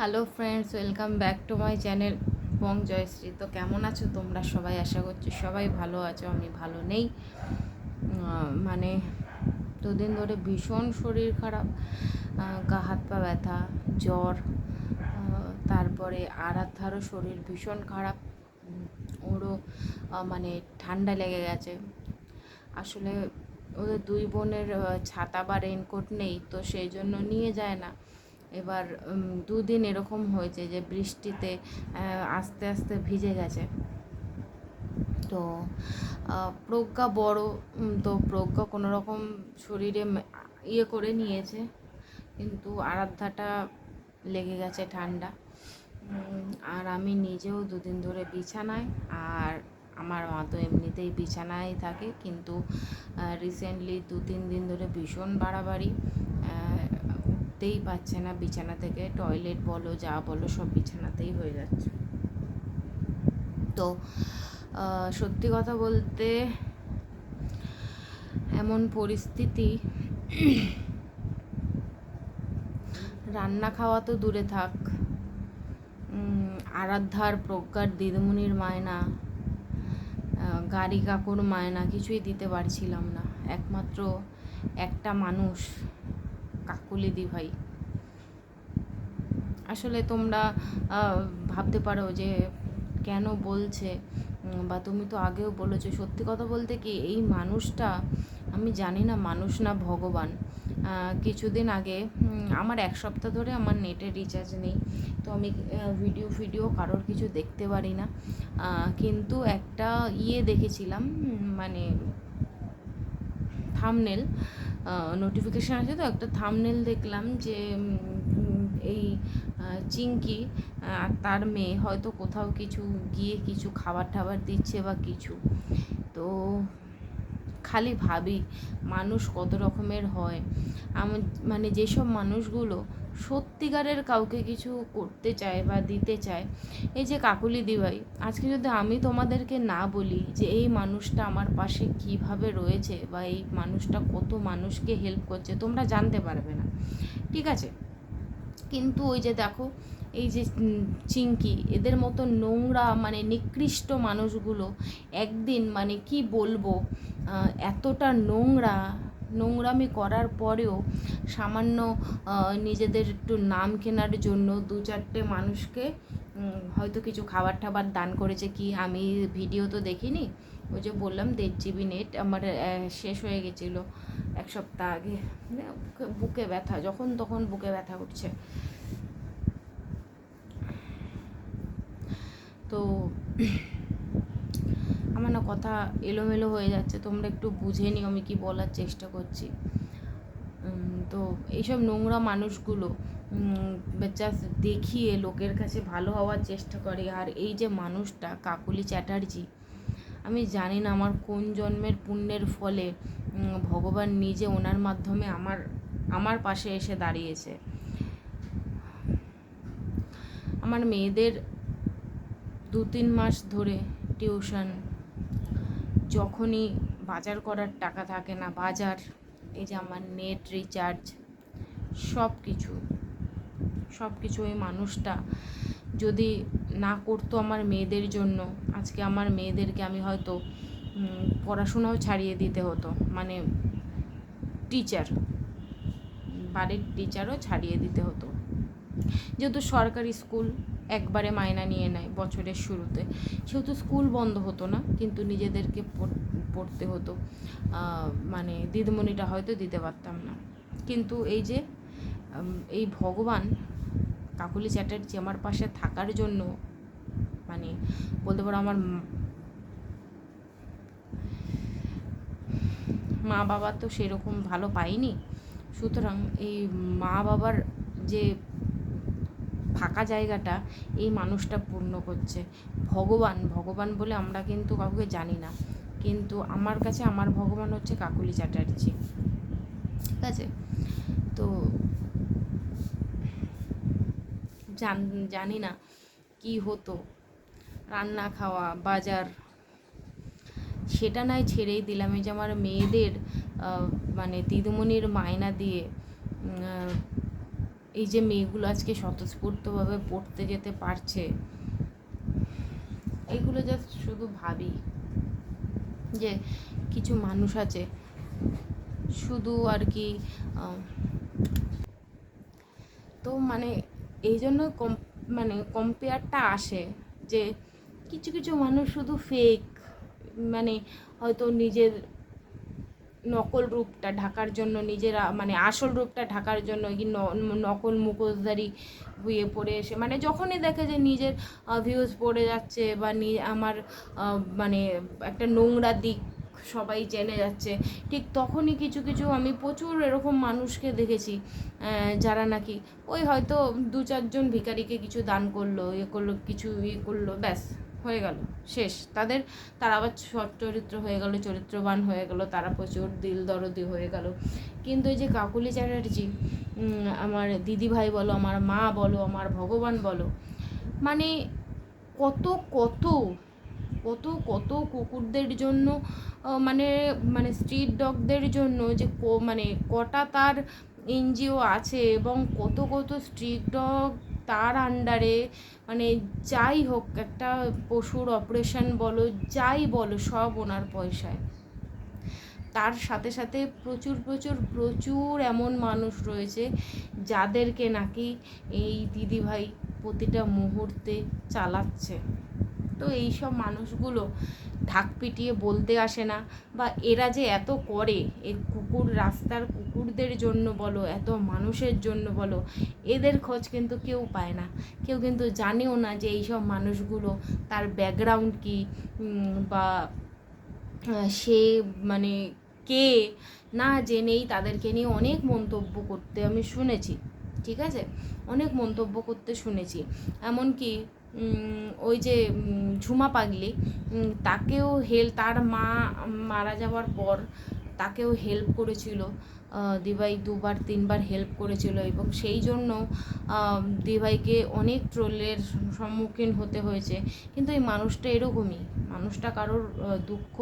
Hello friends welcome back to my channel Bong Joyshree তো কেমন আছো তোমরা সবাই? আশা করছি সবাই ভালো আছো, আমি ভালো নেই। মানে দুদিন ধরে ভীষণ শরীর খারাপ গা হাত পা ব্যথা, জ্বর তারপরে আরাধ্যারও শরীর ভীষণ খারাপ। ওরও মানে ঠান্ডা লেগে গেছে। আসলে ওদের দুই বোনের ছাতা বা রেনকোট নেই, তো সেই জন্য নিয়ে যায় না। এবার দুদিন এরকম হয়েছে যে বৃষ্টিতে আস্তে আস্তে ভিজে গেছে। তো প্রজ্ঞা বড় তো প্রজ্ঞা কোনো রকম শরীরে ইয়ে করে নিয়েছে। কিন্তু আরাধ্যাটা লেগে গেছে ঠান্ডা। আর আমি নিজেও দুদিন ধরে বিছানায়, আর আমার মা তো এমনিতেই বিছানায় থাকে। কিন্তু রিসেন্টলি দু তিন দিন ধরে ভীষণ বাড়াবাড়ি। উঠতেই পারছে না, বিছানা থেকে টয়লেট বলো, যা বলো, সব বিছানাতেই হয়ে যাচ্ছে। তো সত্যি কথা বলতে এমন পরিস্থিতি, রান্না খাওয়া তো দূরে থাক। আরাধ্যার প্রজ্ঞার দিদিমণির মায়না গাড়ি কাকুর মায়না কিছুই দিতে পারছিলাম না। একমাত্র একটা মানুষ কাকুলি দি ভাই আসলে তোমরা ভাবতে পারো যে কেন বলছে বা তুমি তো আগেও বলেছ, সত্যি কথা বলতে কি এই মানুষটা, আমি জানি না মানুষ না ভগবান। কিছুদিন আগে আমার এক সপ্তাহ ধরে আমার নেটের রিচার্জ নেই, তো আমি ভিডিও ফিডিও কারোর কিছু দেখতে পারি না। কিন্তু একটা ইয়ে দেখেছিলাম মানে থামনেল নোটিফিকেশান আছে তো, একটা থামনেল দেখলাম যে এই চিঙ্কি আর তার মেয়ে হয়তো কোথাও কিছু গিয়ে কিছু খাবার টাবার দিচ্ছে বা কিছু। তো খালি ভাবি মানুষ কত রকমের হয়। আমার মানে যেসব মানুষগুলো সত্যিকারের কাউকে কিছু করতে চায় বা দিতে চায়, এই যে কাকুলি দিবাই আজকে যদি আমি তোমাদেরকে না বলি যে এই মানুষটা আমার পাশে কীভাবে রয়েছে বা এই মানুষটা কত মানুষকে হেল্প করছে, তোমরা জানতে পারবে না। ঠিক আছে? কিন্তু ওই যে দেখো, এই যে চিঙ্কি এদের মতো নোংরা মানে নিকৃষ্ট মানুষগুলো একদিন মানে কি বলব এতটা নোংরা নোংরামি করার পরেও সামান্য নিজেদের একটু নাম কেনার জন্য দু চারটে মানুষকে হয়তো কিছু খাবার টাবার দান করেছে কি আমি ভিডিও তো দেখিনি। ওই যে বললাম দেড় জিবি নেট আমার শেষ হয়ে গেছিল এক সপ্তাহ আগে। মানে বুকে- ব্যথা, যখন তখন বুকে ব্যথা উঠছে তো আমার না কথা এলোমেলো হয়ে যাচ্ছে, তোমরা একটু বুঝে নিও আমি কি বলার চেষ্টা করছি। তো এইসব নোংরা মানুষগুলো জাস্ট দেখিয়ে লোকের কাছে ভালো হওয়ার চেষ্টা করে। আর এই যে মানুষটা, কাকুলি চ্যাটার্জি, আমি জানি না আমার কোন জন্মের পুণ্যের ফলে ভগবান নিজে ওনার মাধ্যমে আমার আমার পাশে এসে দাঁড়িয়েছে। আমার মেয়েদের দু তিন মাস ধরে টিউশন যখনই বাজার করার টাকা থাকে না, বাজার, এই যে আমার নেট রিচার্জ সব কিছু সব কিছু ওই মানুষটা যদি না করতো আমার মেয়েদের জন্য, আজকে আমার মেয়েদেরকে আমি হয়তো পড়াশোনাও ছাড়িয়ে দিতে হতো মানে টিচার বাড়ির টিচারও ছাড়িয়ে দিতে হতো। যেহেতু সরকারি স্কুল একবারে মায়না নিয়ে নেয় বছরের শুরুতে। সেহেতু স্কুল বন্ধ হতো না, কিন্তু নিজেদেরকে পড়- পড়তে হতো। মানে দিদিমণিটা হয়তো দিতে পারতাম না। কিন্তু এই যে এই ভগবান কাকুলি চ্যাটার্জি আমার পাশে থাকার জন্য মানে বলতে পারো আমার মা বাবা তো সেরকম ভালো পাইনি সুতরাং এই মা বাবার যে ফাঁকা জায়গাটা এই মানুষটা পূর্ণ করছে। ভগবান ভগবান বলে আমরা কিন্তু কাউকে জানি না। কিন্তু আমার কাছে আমার ভগবান হচ্ছে কাকুলি চ্যাটার্জি। ঠিক আছে? তো জান, জানি না কি হতো। রান্না খাওয়া, বাজার, সেটা নয় ছেড়েই দিলাম। এই যে আমার মেয়েদের মানে দিদিমণির মায়না দিয়ে এই যে মেয়েগুলো আজকে স্বতঃস্ফূর্তভাবে পড়তে যেতে পারছে, এগুলো জাস্ট শুধু ভাবি যে কিছু মানুষ আছে, শুধু আর কি তো মানে এই জন্য কম মানে কম্পেয়ারটা আসে যে কিছু কিছু মানুষ শুধু ফেক মানে হয়তো নিজের নকল রূপটা ঢাকার জন্য নিজেরা মানে আসল রূপটা ঢাকার জন্য কি নকল মুখোশধারি হয়ে পড়ে এসে মানে যখনই দেখে যে নিজের ভিউজ পড়ে যাচ্ছে বা আমার মানে একটা নোংরা দিক সবাই জেনে যাচ্ছে, ঠিক তখনই কিছু কিছু আমি প্রচুর এরকম মানুষকে দেখেছি যারা নাকি ওই হয়তো দু চারজন ভিখারিকে কিছু দান করল ইয়ে করল, কিছু ইয়ে করল, ব্যাস। হয়ে গেল, শেষ। তাদের, তারা আবার সৎ চরিত্র হয়ে গেল, চরিত্রবান হয়ে গেল, তারা প্রচুর দিল দরদি হয়ে গেল। কিন্তু এই যে কাকুলি চ্যাটার্জি আমার দিদি ভাই বলো, আমার মা বলো, আমার ভগবান বলো মানে কত কত কত কত কুকুরদের জন্য মানে মানে স্ট্রিট ডগদের জন্য যে মানে কটা তার এনজিও আছে এবং কত কত স্ট্রিট ডগ তার আন্ডারে মানে যাই হোক একটা পশুর অপারেশন বলো, যাই বলো, সব ওনার পয়সায়। তার সাথে সাথে প্রচুর প্রচুর প্রচুর এমন মানুষ রয়েছে যাদেরকে নাকি এই দিদিভাই প্রতিটা মুহূর্তে চালাচ্ছে। তো এই সব মানুষগুলো ঢাক পিটিয়ে বলতে আসে না। বা এরা যে এত করে এই কুকুর রাস্তার কুকুরদের জন্য বলো, এত মানুষের জন্য বলো, এদের খোঁজ কিন্তু কেউ পায় না। কেউ কিন্তু জানেও না যে এইসব মানুষগুলো তার ব্যাকগ্রাউন্ড কী বা সে মানে কে? না জেনেই তাদেরকে নিয়ে অনেক মন্তব্য করতে আমি শুনেছি। ঠিক আছে? অনেক মন্তব্য করতে শুনেছি। এমনকি ওই যে ঝুমা পাগলি তাকেও হেল তার মা মারা যাওয়ার পর তাকেও হেল্প করেছিল। দিভাই দুবার, তিনবার হেল্প করেছিল এবং সেই জন্য দিভাইকে অনেক ট্রোলের সম্মুখীন হতে হয়েছে। কিন্তু এই মানুষটা এরকমই। মানুষটা কারোর দুঃখ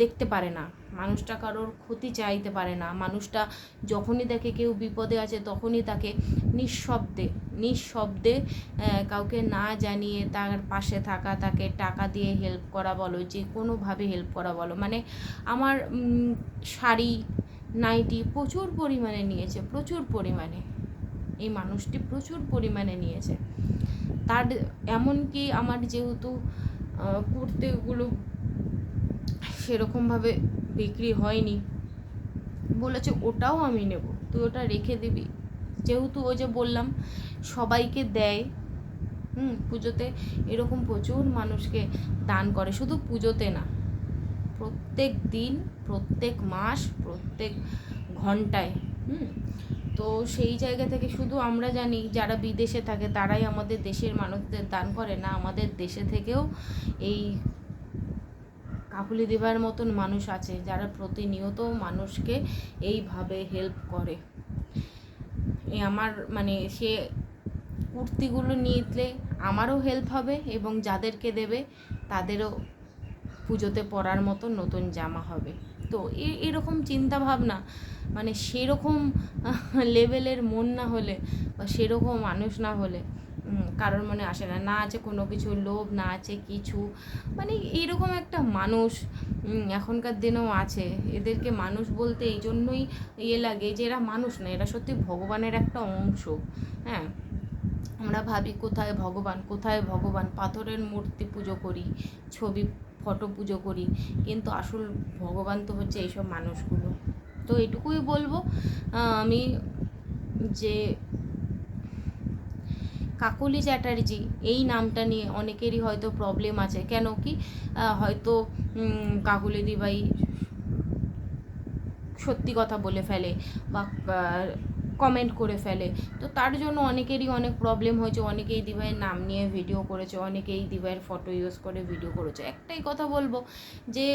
দেখতে পারে না। মানুষটা কারোর ক্ষতি চাইতে পারে না। মানুষটা যখনই দেখে কেউ বিপদে আছে, তখনই তাকে নিঃশব্দে নিঃশব্দে কাউকে না জানিয়ে তার পাশে থাকা, তাকে টাকা দিয়ে হেল্প করা বলো, যে কোনোভাবে হেল্প করা বলো। মানে আমার শাড়ি, নাইটি প্রচুর পরিমাণে নিয়েছে, প্রচুর পরিমাণে। এই মানুষটি প্রচুর পরিমাণে নিয়েছে। তার, এমনকি আমার যেহেতু কুর্তিগুলো সেরকমভাবে বিক্রি হয়নি। বলেছে, ওটাও আমি নেব, তুই ওটা রেখে দিবি। যেহেতু ওই যে বললাম, সবাইকে দেয়, হুম, পুজোতে এরকম প্রচুর মানুষকে দান করে, শুধু পুজোতে না। প্রত্যেক দিন, প্রত্যেক মাস, প্রত্যেক ঘন্টায়, হুম। তো সেই জায়গা থেকে শুধু আমরা জানি, যারা বিদেশে থাকে, তারাই আমাদের দেশের মানুষদের দান করে না, আমাদের দেশে থেকেও এই কাকুলি দেবার মতন মানুষ আছে যারা প্রতিনিয়ত মানুষকে এইভাবে হেল্প করে। আমার মানে সে কুর্তিগুলো নিলে আমারও হেল্প হবে এবং যাদেরকে দেবে তাদেরও পুজোতে পরার মতো নতুন জামা হবে। তো এরকম চিন্তাভাবনা মানে সেরকম লেভেলের মন না হলে বা সেরকম মানুষ না হলে কারোর মনে আসে না। না আছে কোনো কিছু, লোভ, না আছে কিছু। মানে এইরকম একটা মানুষ এখনকার দিনেও আছে। এদেরকে মানুষ বলতে এই জন্যই ইয়ে লাগে যে এরা মানুষ না, এরা সত্যি ভগবানের একটা অংশ। হ্যাঁ? আমরা ভাবি কোথায় ভগবান কোথায় ভগবান? পাথরের মূর্তি পুজো করি, ছবি, ফটো পুজো করি। কিন্তু আসল ভগবান তো হচ্ছে এইসব মানুষগুলো। তো এটুকুই বলব আমি যে কাকলি চ্যাটার্জি এই নামটা নিয়ে অনেকেরই হয়তো প্রবলেম আছে। কেন কি হয়তো উম, কাকলি দিবাই সত্যি কথা বলে ফেলে বা কমেন্ট করে ফেলে। তো তার জন্য অনেকেরই অনেক প্রবলেম হয়েছে। অনেকেই দিভাইয়ের নাম নিয়ে ভিডিও করেছে অনেকেই দিভাইয়ের ফটো ইউজ করে ভিডিও করেছে। একটাই কথা বলব যে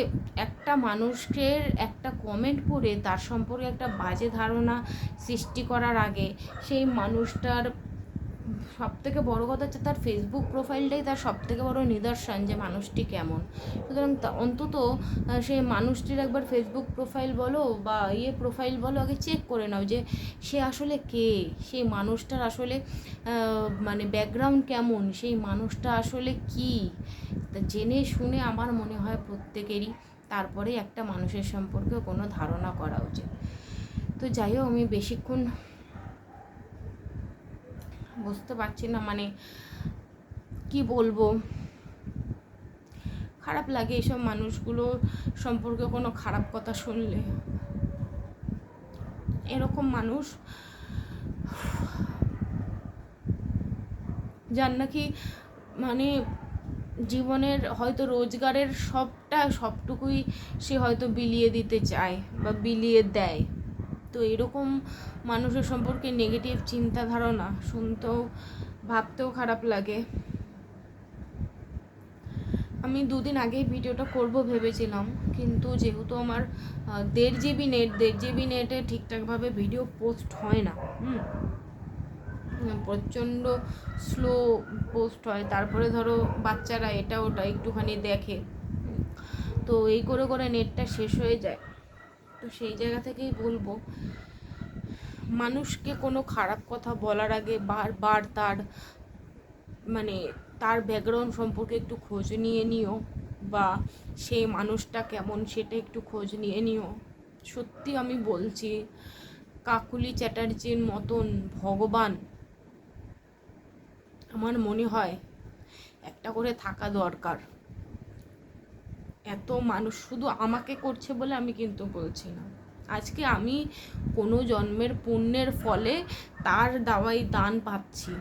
একটা মানুষের একটা কমেন্ট পড়ে তার সম্পর্কে একটা বাজে ধারণা সৃষ্টি করার আগে সেই মানুষটার সব থেকে বড়ো কথা হচ্ছে তার ফেসবুক প্রোফাইলটাই তার সব থেকে বড়ো নিদর্শন যে মানুষটি কেমন। সুতরাং অন্তত সে মানুষটির একবার ফেসবুক প্রোফাইল বলো বা ইয়ে প্রোফাইল বলো আগে চেক করে নাও যে সে আসলে কে? সেই মানুষটার আসলে মানে ব্যাকগ্রাউন্ড কেমন? সেই মানুষটা আসলে কি? তা জেনে শুনে আমার মনে হয় প্রত্যেকেরই তারপরে একটা মানুষের সম্পর্কে কোনো ধারণা করা উচিত। তো যাই হোক, আমি বেশিক্ষণ বুঝতে পারছি না মানে কি বলব? খারাপ লাগে এইসব মানুষগুলো সম্পর্কে কোনো খারাপ কথা শুনলে। এরকম মানুষ, যার নাকি মানে জীবনের হয়তো রোজগারের সবটা, সবটুকুই সে হয়তো বিলিয়ে দিতে চায় বা বিলিয়ে দেয়। তো এরকম মানুষের সম্পর্কে নেগেটিভ চিন্তা ধারণা শুনতেও, ভাবতেও খারাপ লাগে। আমি দুদিন আগেই ভিডিওটা করব ভেবেছিলাম, কিন্তু যেহেতু আমার দেড় জিবি নেট দেড় জিবি নেটে ঠিকঠাকভাবে ভিডিও পোস্ট হয় না প্রচণ্ড স্লো পোস্ট হয়। তারপরে ধরো বাচ্চারা এটা ওটা একটুখানি দেখে তো এই করে করে নেটটা শেষ হয়ে যায়। তো সেই জায়গা থেকেই বলব, মানুষকে কোনো খারাপ কথা বলার আগে বারবার তার মানে তার ব্যাকগ্রাউন্ড সম্পর্কে একটু খোঁজ নিয়ে নিও বা সেই মানুষটা কেমন সেটা একটু খোঁজ নিয়ে নিও। সত্যি আমি বলছি, কাকুলি চ্যাটার্জির মতন ভগবান আমার মনে হয় একটা করে থাকা দরকার। এত মানুষ শুধু আমাকে করছে বলে আমি কিন্তু বলছি না। আজকে আমি কোনো জন্মের পুণ্যের ফলে তার দাওয়াই দান পাচ্ছি।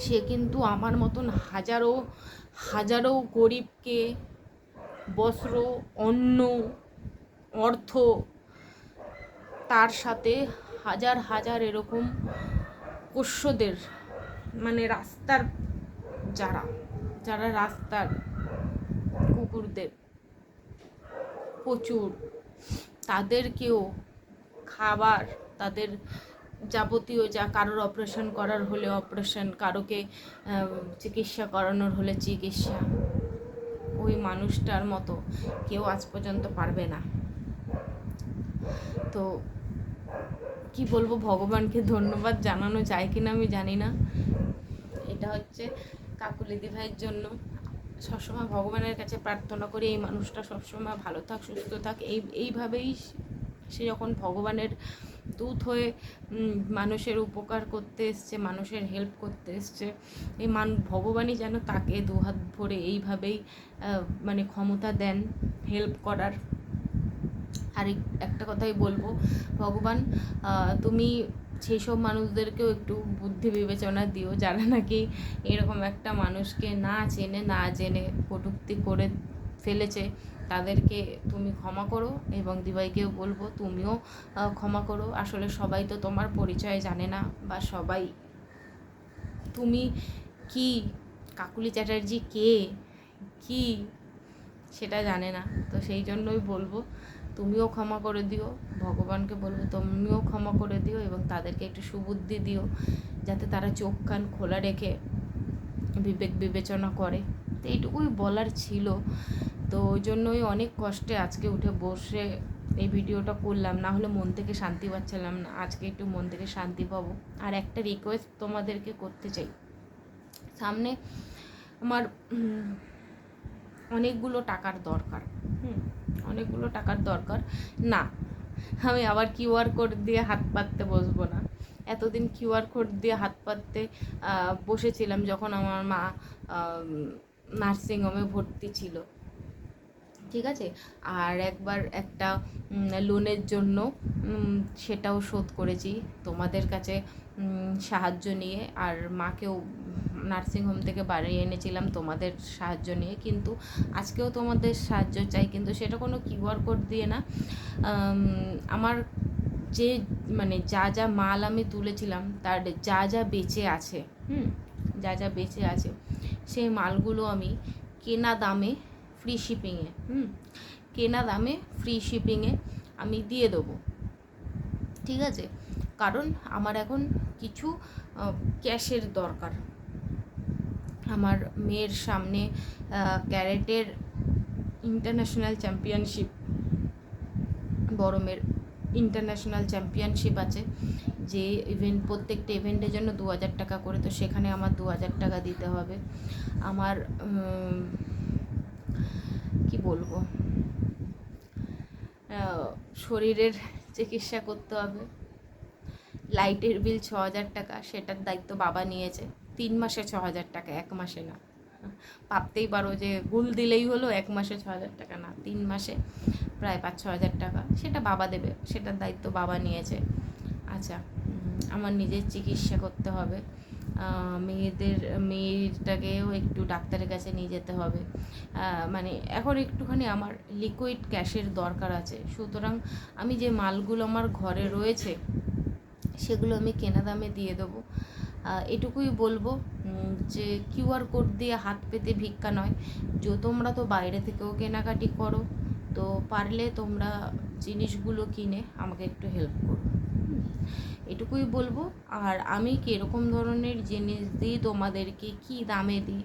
সে কিন্তু আমার মতন হাজারো হাজারো গরিবকে বস্ত্র, অন্ন, অর্থ, তার সাথে হাজার হাজার এরকম পোষ্যদের মানে রাস্তার যারা যারা রাস্তার কুকুরদের প্রচুর। তাদেরকেও খাবার, তাদের যাবতীয় যা কারোর অপারেশন করার হলে অপারেশন কারোকে চিকিৎসা করানোর হলে চিকিৎসা। ওই মানুষটার মতো কেউ আজ পর্যন্ত পারবে না। তো কি বলব, ভগবানকে ধন্যবাদ। জানানো যায় কিনা আমি জানি না। এটা হচ্ছে কাকুলি ভাইয়ের জন্য। সবসময় ভগবানের কাছে প্রার্থনা করি, এই মানুষটা সবসময় ভালো থাক, সুস্থ থাক। এই, এইভাবেই সে যখন ভগবানের দূত হয়ে মানুষের উপকার করতে এসছে, মানুষের হেল্প করতে এসছে, এই মান, ভগবানই যেন তাকে দুহাত ভরে এইভাবেই মানে ক্ষমতা দেন হেল্প করার। আর একটা কথাই বলব, ভগবান তুমি সেই সব মানুষদেরকেও একটু বুদ্ধি বিবেচনা দিও, যারা নাকি এরকম একটা মানুষকে না চেনে, না জেনে কটূক্তি করে ফেলেছে, তাদেরকে তুমি ক্ষমা করো এবং দিবাইকেও বলব তুমিও ক্ষমা করো। আসলে সবাই তো তোমার পরিচয় জানে না বা সবাই। তুমি কি? কাকুলি চ্যাটার্জি কে? কি? সেটা জানে না। তো সেই জন্যই বলব। তুমিও ক্ষমা করে দিও, ভগবানকে বলব তুমিও ক্ষমা করে দিও এবং তাদেরকে একটু সুবুদ্ধি দিও, যাতে তারা চোখ কান খোলা রেখে বিবেক বিবেচনা করে। তো এইটুকুই বলার ছিল। তো ওই জন্যই অনেক কষ্টে আজকে উঠে বসে এই ভিডিওটা করলাম। না হলে মন থেকে শান্তি পাচ্ছিলাম না। আজকে একটু মন থেকে শান্তি পাবো। আর একটা রিকোয়েস্ট তোমাদেরকে করতে চাই। সামনে আমার অনেকগুলো টাকার দরকার। হুম। অনেকগুলো টাকার দরকার। না, আমি আবার কিউআর কোড দিয়ে হাত পাততে বসবো না। এতদিন কিউআর কোড দিয়ে হাত পাততে বসেছিলাম যখন আমার মা নার্সিংহোমে ভর্তি ছিল। ঠিক আছে? আর একবার একটা লোনের জন্য সেটাও শোধ করেছি। তোমাদের কাছে সাহায্য নিয়ে আর মাকেও নার্সিংহোম থেকে বাড়ি এনেছিলাম, তোমাদের সাহায্য নিয়ে। কিন্তু আজকেও তোমাদের সাহায্য চাই, কিন্তু সেটা কোনো কিউআর কোড দিয়ে না। আমার যে মানে যা যা মাল আমি তুলেছিলাম, তার যা যা বেঁচে আছে, হুম, যা যা বেঁচে আছে, সেই মালগুলো আমি কেনা দামে ফ্রি শিপিংয়ে হুম, কেনা দামে ফ্রি শিপিংয়ে আমি দিয়ে দেবো। ঠিক আছে? কারণ আমার এখন কিছু ক্যাশের দরকার। আমার মেয়ের সামনে ক্যারেটের ইন্টারন্যাশনাল চ্যাম্পিয়নশিপ বড় মেয়ের ইন্টারন্যাশনাল চ্যাম্পিয়নশিপ আছে। যে ইভেন্ট প্রত্যেকটা ইভেন্টের জন্য দু হাজার টাকা করে, তো সেখানে আমার দু হাজার টাকা দিতে হবে। আমার কি বলব? শরীরের চিকিৎসা করতে হবে। লাইটের বিল ছ হাজার টাকা, সেটার দায়িত্ব বাবা নিয়েছে। তিন মাসে ছ হাজার টাকা, এক মাসে না। ভাবতেই পারো যে ভুল দিলেই হলো, এক মাসে ছ হাজার টাকা না, তিন মাসে প্রায় পাঁচ ছ হাজার টাকা। সেটা বাবা দেবে, সেটার দায়িত্ব বাবা নিয়েছে। আচ্ছা আমার নিজের চিকিৎসা করতে হবে। মেয়েদের, মেয়েটাকেও একটু ডাক্তারের কাছে নিয়ে যেতে হবে। মানে এখন একটুখানি আমার লিকুইড ক্যাশের দরকার আছে। সুতরাং আমি যে মালগুলো আমার ঘরে রয়েছে সেগুলো আমি কেনা দামে দিয়ে দেবো। এটুকুই বলব যে কিউআর কোড দিয়ে হাত পেতে ভিক্ষা নয়। যে তোমরা তো বাইরে থেকেও কেনাকাটি করো, তো পারলে তোমরা জিনিসগুলো কিনে আমাকে একটু হেল্প করো। এটুকুই বলব। আর আমি কীরকম ধরনের জিনিস দিই, তোমাদেরকে কি দামে দিই,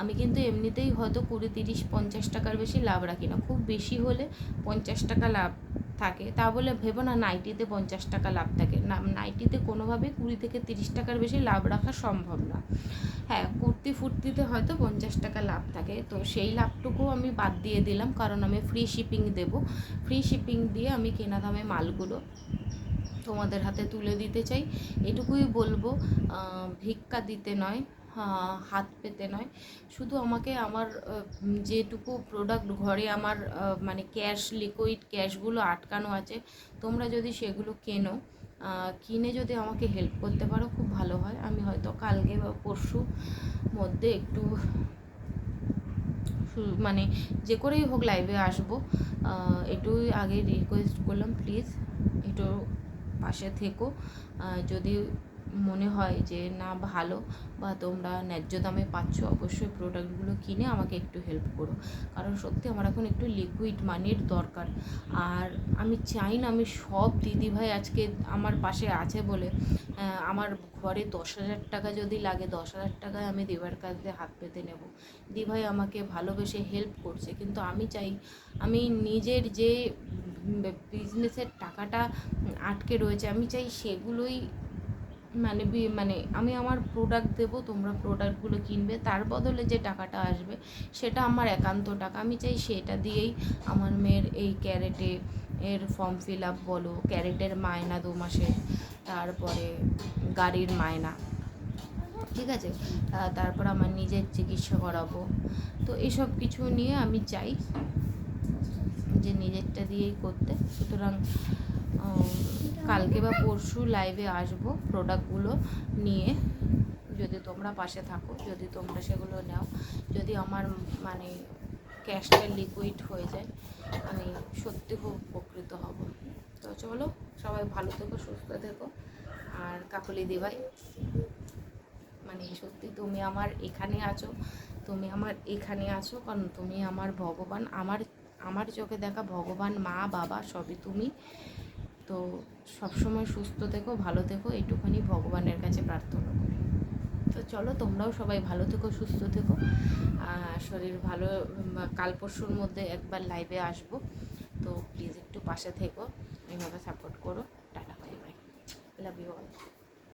আমি কিন্তু এমনিতেই হয়তো কুড়ি, তিরিশ, পঞ্চাশ টাকার বেশি লাভ রাখি না। খুব বেশি হলে পঞ্চাশ টাকা লাভ থাকে। তা বলে ভেবো না নাইটিতে পঞ্চাশ টাকা লাভ থাকে। না, নাইটিতে কোনোভাবে কুড়ি থেকে তিরিশ টাকার বেশি লাভ রাখা সম্ভব না। হ্যাঁ কুর্তি ফুর্তিতে হয়তো পঞ্চাশ টাকা লাভ থাকে। তো সেই লাভটুকু আমি বাদ দিয়ে দিলাম। কারণ আমি ফ্রি শিপিং দেব। ফ্রি শিপিং দিয়ে আমি কেনা দামে মালগুলো তোমাদের হাতে তুলে দিতে চাই। এটুকুই বলব ভিক্ষা দিতে নয় হাত পেতে নয়। শুধু আমাকে আমার যেটুকু প্রোডাক্ট ঘরে আমার মানে ক্যাশ লিকুইড ক্যাশগুলো আটকানো আছে, তোমরা যদি সেগুলো কেনো কিনে যদি আমাকে হেল্প করতে পারো, খুব ভালো হয়। আমি হয়তো কালকে বা পরশু মধ্যে একটু মানে যে করেই হোক লাইভে আসব। এটুই আগে রিকোয়েস্ট করলাম প্লিজ একটু পাশে থেকো আহ, যদি মনে হয় যে, না, ভালো বা তোমরা ন্যায্য দামে পাচ্ছ, অবশ্যই প্রোডাক্টগুলো কিনে আমাকে একটু হেল্প করো। কারণ সত্যি আমার এখন একটু লিকুইড মানির দরকার। আর আমি চাই না, আমি সব দিদিভাই আজকে আমার পাশে আছে বলে আমার ঘরে দশ হাজার টাকা যদি লাগে, দশ হাজার টাকায় আমি দিবার কাছে হাত পেতে নেব। দিভাই আমাকে ভালোবেসে হেল্প করছে, কিন্তু আমি চাই, আমি নিজের যে বিজনেসের টাকাটা আটকে রয়েছে, আমি চাই সেগুলোই মানে মানে আমি আমার প্রোডাক্ট দেবো, তোমরা প্রোডাক্টগুলো কিনবে, তার বদলে যে টাকাটা আসবে, সেটা আমার একান্ত টাকা। আমি চাই সেটা দিয়েই আমার মেয়ের এই ক্যারেটে এর ফর্ম ফিল আপ বলো ক্যারেটের মায়না দু মাসের, তারপরে গাড়ির মায়না ঠিক আছে? তারপর আমার নিজের চিকিৎসা করাবো। তো এসব কিছু নিয়ে আমি চাই যে নিজেরটা দিয়েই করতে। সুতরাং কালকে বা পরশু লাইভে আসব প্রোডাক্টগুলো নিয়ে। যদি তোমরা পাশে থাকো, যদি তোমরা সেগুলো নাও। যদি আমার মানে ক্যাশটা লিকুইড হয়ে যায়, আমি সত্যি খুব উপকৃত হব। তো চলো, সবাই ভালো থেকো, সুস্থ থেকো। আর কাকলি দিভাই মানে সত্যি তুমি আমার এখানে আছো, তুমি আমার এখানে আছো, কারণ তুমি আমার ভগবান। আমার আমার চোখে দেখা ভগবান, মা, বাবা, সবই তুমি। তো সবসময় সুস্থ থেকো, ভালো থেকো এইটুখানি ভগবানের কাছে প্রার্থনা করি। তো চলো, তোমরাও সবাই ভালো থেকো, সুস্থ থেকো। শরীর ভালো কাল পরশুর মধ্যে একবার লাইভে আসব। তো প্লিজ একটু পাশে থেকো, এইভাবে সাপোর্ট করো। Tata bye bye love you all